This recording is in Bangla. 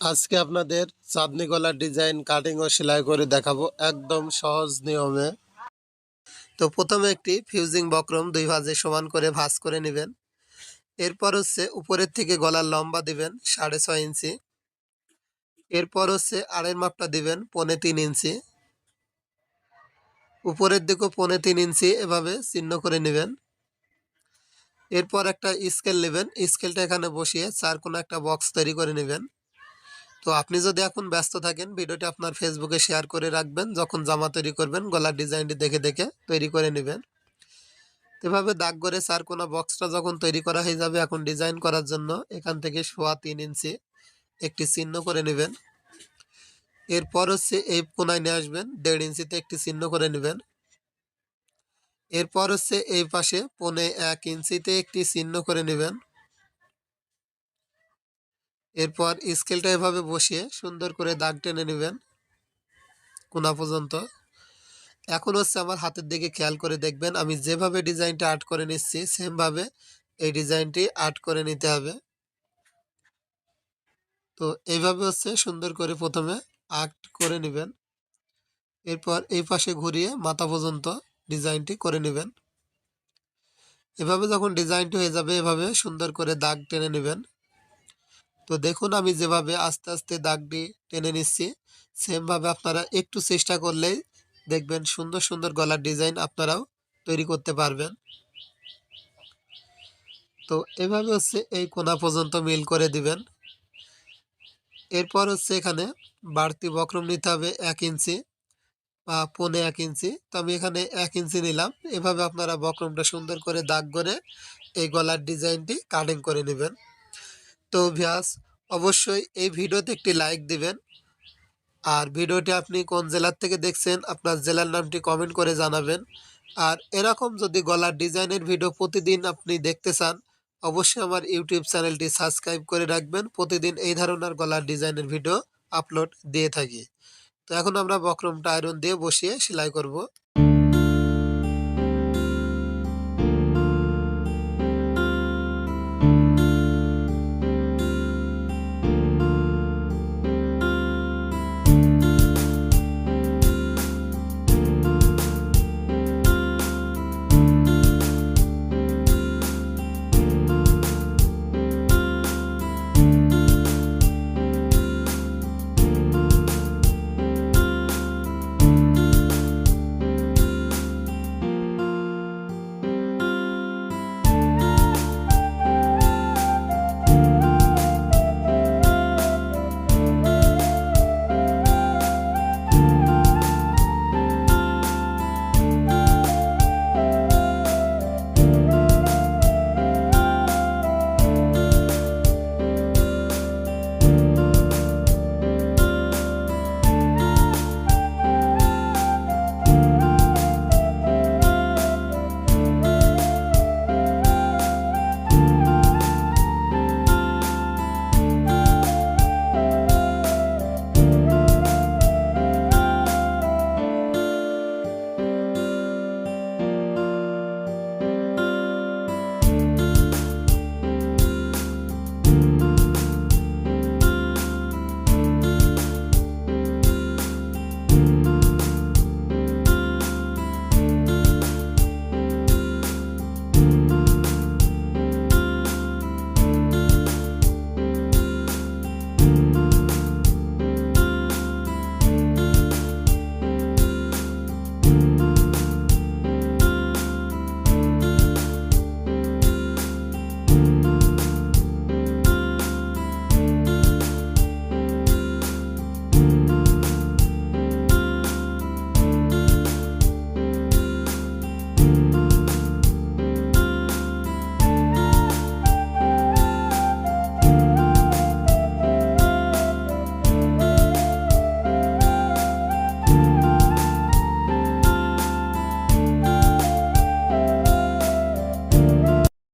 আজকে আপনাদের চাঁদনি গলার ডিজাইন, কাটিং ও সেলাই করে দেখাবো একদম সহজ নিয়মে। তো প্রথমে একটি ফিউজিং বক্রম দুই ভাজে সমান করে ভাঁজ করে নেবেন। এরপর হচ্ছে উপরের থেকে গলার লম্বা দিবেন সাড়ে ছয় ইঞ্চি। এরপর হচ্ছে আড়ের মাপটা দিবেন পনে তিন ইঞ্চি। উপরের দিকেও পনে তিন ইঞ্চি এভাবে চিহ্ন করে নেবেন। এরপর একটা স্কেল নেবেন। স্কেলটা এখানে বসিয়ে চার কোনো একটা বক্স তৈরি করে নেবেন। তো আপনি যদি এখন ব্যস্ত থাকেন, ভিডিওটি আপনার ফেসবুকে শেয়ার করে রাখবেন। যখন জামা তৈরি করবেন, গলার ডিজাইনটি দেখে দেখে তৈরি করে নেবেন। এভাবে দাগ করে চার কোনা বক্সটা যখন তৈরি করা হয়ে যাবে, এখন ডিজাইন করার জন্য এখান থেকে সোয়া তিন ইঞ্চি একটি চিহ্ন করে নেবেন। এরপর হচ্ছে এই কোনায় নিয়ে আসবেন, দেড় ইঞ্চিতে একটি চিহ্ন করে নেবেন। এরপর হচ্ছে এই পাশে পনে এক ইঞ্চিতে একটি চিহ্ন করে নেবেন। এরপর স্কেলটা এভাবে বসিয়ে সুন্দর করে দাগ টেনে নেবেন কোনা পর্যন্ত। এখন হচ্ছে আমার হাতের দিকে খেয়াল করে দেখবেন, আমি যেভাবে ডিজাইনটা আর্ট করে নিচ্ছি, সেমভাবে এই ডিজাইনটি আর্ট করে নিতে হবে। তো এইভাবে হচ্ছে সুন্দর করে প্রথমে আর্ট করে নেবেন। এরপর এই পাশে ঘুরিয়ে মাথা পর্যন্ত ডিজাইনটি করে নেবেন। এভাবে যখন ডিজাইনটি হয়ে যাবে, এভাবে সুন্দর করে দাগ টেনে নেবেন। তো দেখুন আমি যেভাবে আস্তে আস্তে দাগটি টেনে নিচ্ছি, সেমভাবে আপনারা একটু চেষ্টা করলেই দেখবেন সুন্দর সুন্দর গলার ডিজাইন আপনারাও তৈরি করতে পারবেন। তো এভাবে হচ্ছে এই কোনা পর্যন্ত মিল করে দিবেন। এরপর হচ্ছে এখানে বাড়তি বক্রম নিতে হবে এক ইঞ্চি বা পনে এক ইঞ্চি। তো আমি এখানে এক ইঞ্চি নিলাম, এভাবে আপনারা বক্রমটা সুন্দর করে দাগ করে এই গলার ডিজাইনটি কাটিং করে নেবেন। তো ভিয়াস অবশ্যই এই ভিডিওতে একটি লাইক দিবেন। আর ভিডিওটি আপনি কোন জেলার থেকে দেখছেন, আপনার জেলার নামটি কমেন্ট করে জানাবেন। আর এরকম যদি গলার ডিজাইনের ভিডিও প্রতিদিন আপনি দেখতে চান, অবশ্যই আমার ইউটিউব চ্যানেলটি সাবস্ক্রাইব করে রাখবেন। প্রতিদিন এই ধরনের গলার ডিজাইনের ভিডিও আপলোড দিয়ে থাকি। তো এখন আমরা বক্রমটা আয়রন দিয়ে বসিয়ে সেলাই করব।